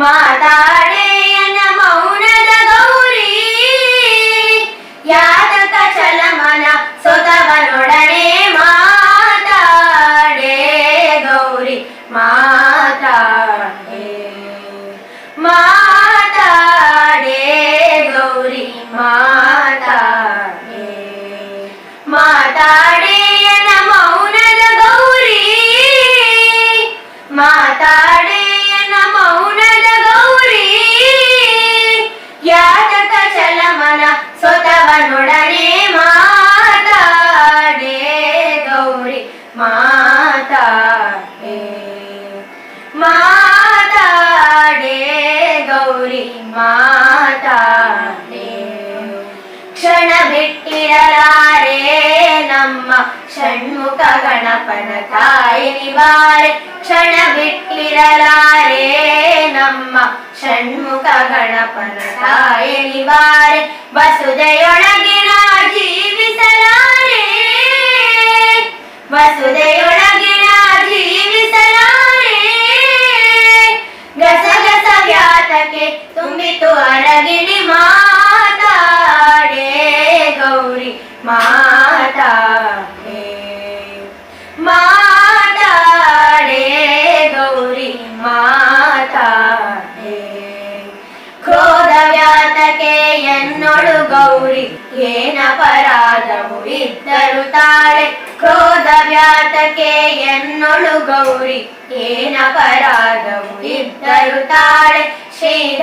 ಮಾತಾಡೆಯನ ಮೌನದ ಗೌರಿ. ಯಾತಕ ಚಲಮನ ಸೊತವನೊಡನೆ ಮಾತಾಡೆ ಗೌರಿ ಮಾತಾಡೆ ಮಾತಾಡೆ. ಗೌರಿ ಮಾತಾಡಿ ಕ್ಷಣ ಬಿಟ್ಟಿರಲಾರೆ ನಮ್ಮ ಷಣ್ಮುಖ ಗಣಪನ ತಾಯಿ ನಿವಾರೆ. ಕ್ಷಣ ಬಿಟ್ಟಿರಲಾರೆ ನಮ್ಮ ಷಣ್ಮುಖ ಗಣಪನ ತಾಯಿ ನಿವಾರೆ. ವಸುದೆಯೊಳಗಿನ ಜೀವಿಸಲಾರೆ. ವಸುದೆಯೊಳಗಿನ ತುಂಬಿತು ಅರಗಿಣಿ ಮಾತಾಡೆ ಗೌರಿ ಮಾತಾಡೆ. ಮಾತಾಡೆ ಗೌರಿ ಮಾತಾಡೆ. ಕ್ರೋಧ ವ್ಯಾತಕೆ ಎನ್ನೊಳು ಗೌರಿ, ಏನ ಪರಾಧವು ಇದ್ದರು ತಾಳೆ. ಕ್ರೋಧ ವ್ಯಾತಕೆ ಎನ್ನೊಳು ಗೌರಿ, ಏನ ಪರಾಧವು ಇದ್ದರು ತಾಳೆ. ಶ್ರೀಧ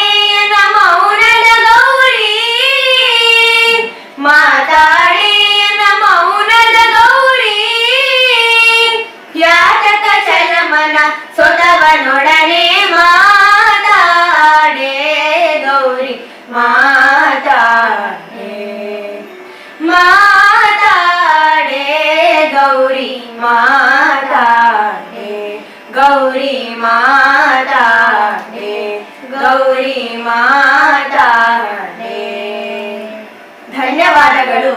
ಚಲಮನ ಸೊತವನೊಡನೆ ಮಾತಾಡೆ ಗೌರಿ ಮಾತಾಡೆ. ಮಾತಾಡೆ ಗೌರಿ ಮಾತಾಡೆ. ಗೌರಿ ಮಾತಾಡೆ. ಗೌರಿ ಮಾತಾಡೆ. ಧನ್ಯವಾದಗಳು.